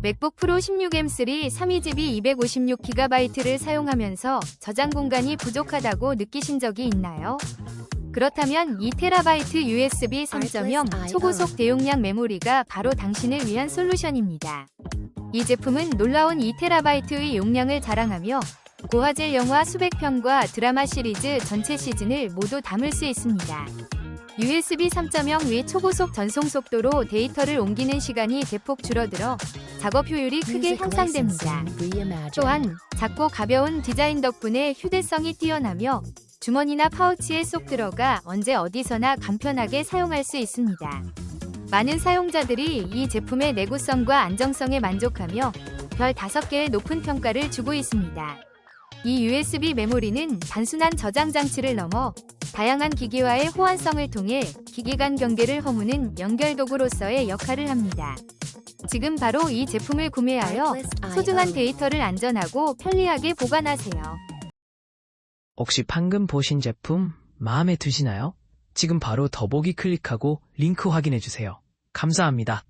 맥북 프로 16M3 32GB 256GB를 사용하면서 저장 공간이 부족하다고 느끼신 적이 있나요? 그렇다면 2TB USB 3.0 초고속 대용량 메모리가 바로 당신을 위한 솔루션입니다. 이 제품은 놀라운 2TB의 용량을 자랑하며 고화질 영화 수백 편과 드라마 시리즈 전체 시즌을 모두 담을 수 있습니다. USB 3.0 위 초고속 전송 속도로 데이터를 옮기는 시간이 대폭 줄어들어 작업 효율이 크게 향상됩니다. 또한 작고 가벼운 디자인 덕분에 휴대성이 뛰어나며 주머니나 파우치에 쏙 들어가 언제 어디서나 간편하게 사용할 수 있습니다. 많은 사용자들이 이 제품의 내구성과 안정성에 만족하며 별 5개의 높은 평가를 주고 있습니다. 이 USB 메모리는 단순한 저장 장치를 넘어 다양한 기기와의 호환성을 통해 기기 간 경계를 허무는 연결 도구로서의 역할을 합니다. 지금 바로 이 제품을 구매하여 소중한 데이터를 안전하고 편리하게 보관하세요. 혹시 방금 보신 제품 마음에 드시나요? 지금 바로 더보기 클릭하고 링크 확인해 주세요. 감사합니다.